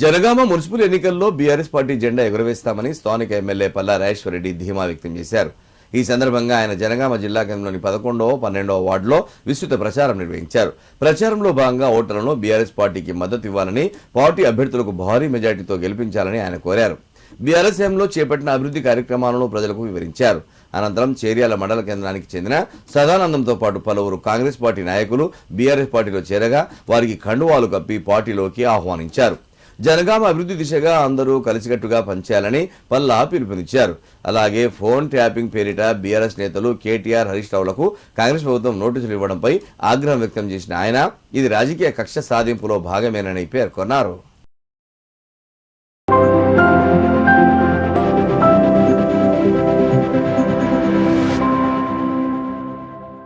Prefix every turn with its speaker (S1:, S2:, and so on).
S1: Janagama municipal ఎన్నికల్లో BRS party జెండా ఎగురవేస్తామని స్థానిక ఎమ్మెల్యే పల్లా రెడ్డి ధీమా వ్యక్తం చేశారు. ఈ సందర్భంగా ఆయన జనగామ జిల్లా కేంద్రంలోని పదకొండవ పన్నెండవ వార్డులో విస్తృత ప్రచారం నిర్వహించారు. ప్రచారంలో భాగంగా ఓటర్లను బీఆర్ఎస్ పార్టీకి మద్దతు ఇవ్వాలని పార్టీ అభ్యర్థులకు భారీ మెజార్టీతో గెలిపించాలని ఆయన కోరారు. బీఆర్ఎస్ఎంలో చేపట్టిన అభివృద్ధి కార్యక్రమాలను ప్రజలకు వివరించారు. అనంతరం చేర్యాల మండల కేంద్రానికి చెందిన సదానందంతో పాటు పలువురు కాంగ్రెస్ పార్టీ నాయకులు బీఆర్ఎస్ పార్టీలో చేరగా వారికి కండువాలు కప్పి పార్టీలోకి ఆహ్వానించారు. జనగామ అభివృద్ధి దిశగా అందరూ కలిసికట్టుగా పనిచేయాలని పల్లా పిలుపునిచ్చారు. అలాగే ఫోన్ ట్యాపింగ్ పేరిట బీఆర్ఎస్ నేతలు కేటీఆర్ హరీష్ రావులకు కాంగ్రెస్ ప్రభుత్వం నోటీసులు ఇవ్వడంపై ఆగ్రహం వ్యక్తం చేసిన ఆయన ఇది రాజకీయ కక్ష సాధింపులో భాగమేనని పేర్కొన్నారు.